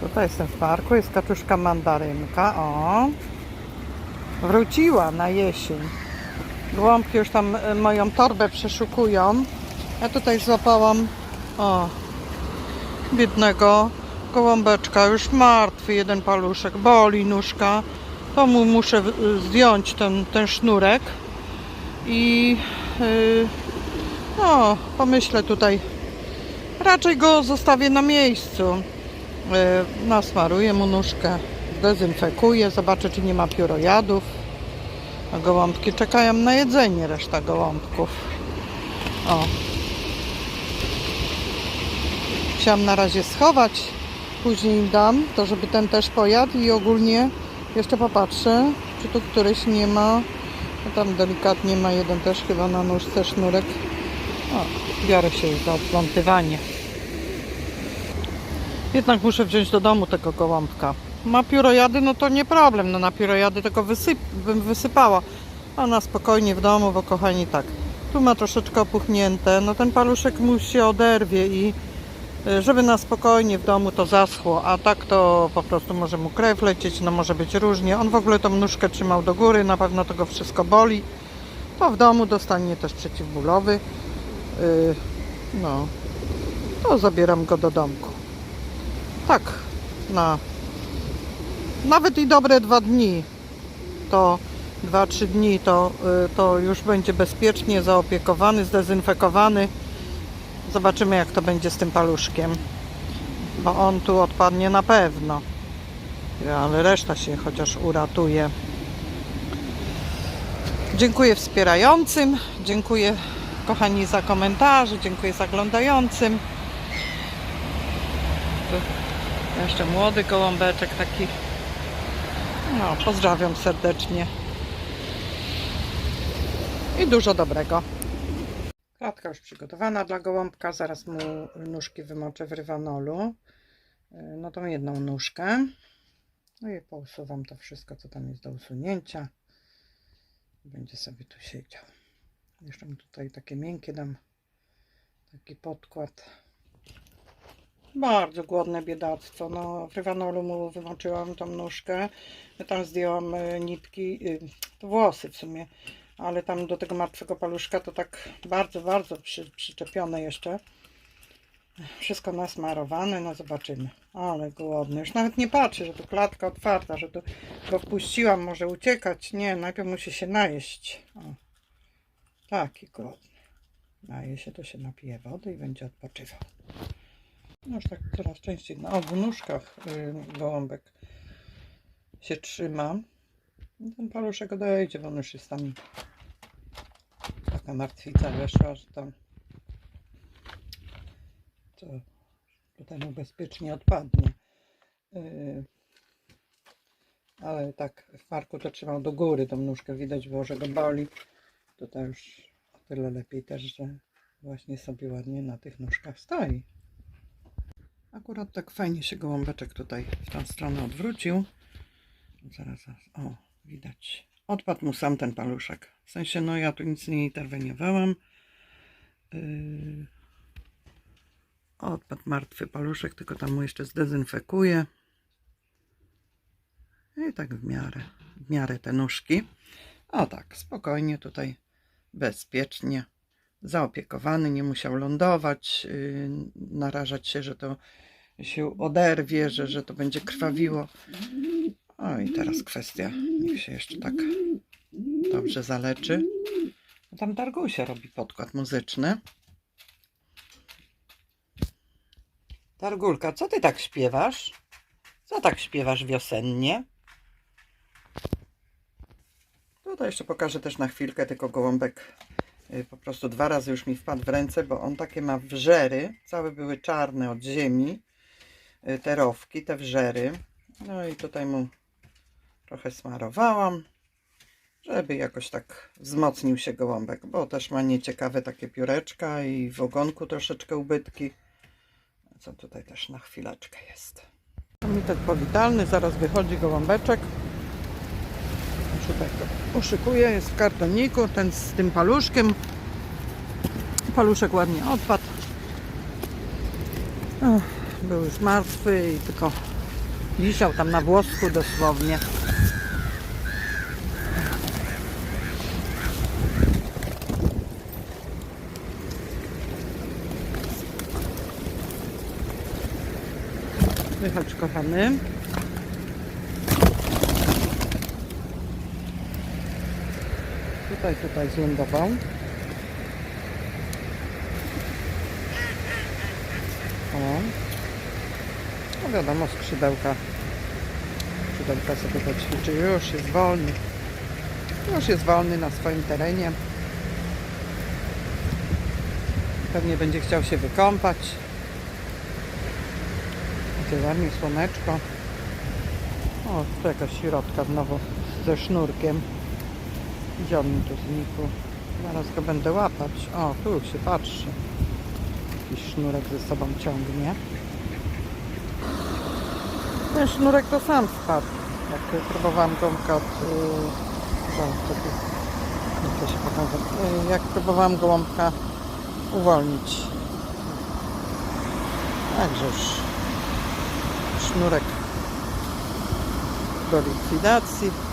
Tutaj jestem w parku, jest kaczuszka mandarynka, o. Wróciła na jesień. Gołąbki już tam e, moją torbę przeszukują. Ja tutaj złapałam, o, biednego gołąbeczka, już martwy, jeden paluszek, boli nóżka. To mu muszę w- zdjąć ten, ten sznurek i yy, no, pomyślę tutaj, raczej go zostawię na miejscu. Yy, nasmaruję mu nóżkę, dezynfekuję, zobaczę czy nie ma piórojadów. A gołąbki czekają na jedzenie, reszta gołąbków. O. Chciałam na razie schować, później im dam, to żeby ten też pojadł i ogólnie jeszcze popatrzę, czy tu któryś nie ma. No tam delikatnie ma jeden też chyba na nóżce sznurek. O, biorę się za odplątywanie. Jednak muszę wziąć do domu tego gołąbka. Ma piórojady, no to nie problem. No na piórojady tylko wysyp, bym wysypała. A na spokojnie w domu, bo kochani tak. Tu ma troszeczkę opuchnięte. No ten paluszek mu się oderwie i y, żeby na spokojnie w domu to zaschło, a tak to po prostu może mu krew lecieć, no może być różnie. On w ogóle tą nóżkę trzymał do góry, na pewno to go wszystko boli. To w domu dostanie też przeciwbólowy. Yy, no, to zabieram go do domku. Tak, na nawet i dobre dwa dni, to dwa, trzy dni, to, y, to już będzie bezpiecznie zaopiekowany, zdezynfekowany. Zobaczymy, jak to będzie z tym paluszkiem, bo on tu odpadnie na pewno, ale reszta się chociaż uratuje. Dziękuję wspierającym, dziękuję kochani za komentarze, dziękuję zaglądającym. Jeszcze młody gołąbeczek taki. No, pozdrawiam serdecznie. I dużo dobrego. Klatka już przygotowana dla gołąbka. Zaraz mu nóżki wymoczę w rywanolu. Yy, No tą jedną nóżkę. No i pousuwam to wszystko, co tam jest do usunięcia. Będzie sobie tu siedział. Jeszcze mu tutaj takie miękkie dam. Taki podkład. Bardzo głodne biedactwo. No, w rywanolu mu wymoczyłam tą nóżkę. Tam zdjęłam e, nitki, to włosy w sumie, ale tam do tego martwego paluszka to tak bardzo, bardzo przy, przyczepione jeszcze. Wszystko nasmarowane, no zobaczymy. Ale głodny. Już nawet nie patrzy, że tu klatka otwarta, że tu go wpuściłam, może uciekać. Nie, najpierw musi się najeść. O. Taki głodny. Naje się, to się napije wody i będzie odpoczywał. No już tak coraz częściej na obu nóżkach y, gołąbek się trzyma. No Ten paluszek odejdzie, bo on już jest tam taka martwica weszła, że tam to tutaj mu bezpiecznie odpadnie. Y, ale tak w parku to trzymał do góry tą nóżkę, widać było, że go boli. Tutaj już o tyle lepiej też, że właśnie sobie ładnie na tych nóżkach stoi. Akurat tak fajnie się gołąbeczek tutaj w tą stronę odwrócił. Zaraz, zaraz. O, widać. Odpadł mu sam ten paluszek. W sensie, no ja tu nic nie interweniowałam. Yy... Odpadł martwy paluszek, tylko tam mu jeszcze zdezynfekuję. I tak w miarę, w miarę te nóżki. O tak, spokojnie tutaj, bezpiecznie. Zaopiekowany, nie musiał lądować, yy, narażać się, że to się oderwie, że, że to będzie krwawiło. O i teraz kwestia, niech się jeszcze tak dobrze zaleczy. No Tam Dargusia robi podkład muzyczny. Targulka, co ty tak śpiewasz? Co tak śpiewasz wiosennie? Tutaj jeszcze pokażę też na chwilkę, tylko gołąbek y, po prostu dwa razy już mi wpadł w ręce, bo on takie ma wrzery, całe były czarne od ziemi, y, te rowki, te wrzery. No i tutaj mu trochę smarowałam, żeby jakoś tak wzmocnił się gołąbek, bo też ma nieciekawe takie pióreczka i w ogonku troszeczkę ubytki. Co tutaj też na chwileczkę jest. Komitet powitalny, zaraz wychodzi gołąbeczek. Tutaj go uszykuję, jest w kartoniku, ten z tym paluszkiem. Paluszek ładnie odpadł. Ach, Był już martwy i tylko Wisiał tam na włosku dosłownie. Wychodź kochany. Tutaj, tutaj zlądował. O. No wiadomo, skrzydełka. Skrzydełka sobie poćwiczy. Już jest wolny. Już jest wolny na swoim terenie. Pewnie będzie chciał się wykąpać. Ładnie słoneczko. O, tu jakaś środka znowu ze sznurkiem. Gdzie on mi tu znikł? Zaraz go będę łapać. O, tu się patrzy. Jakiś sznurek ze sobą ciągnie. Ten sznurek to sam spadł. Jak próbowałam gąbkę od... Yy, się pokaże? Yy, jak próbowałam gołąbka uwolnić. Także już sznurek do likwidacji.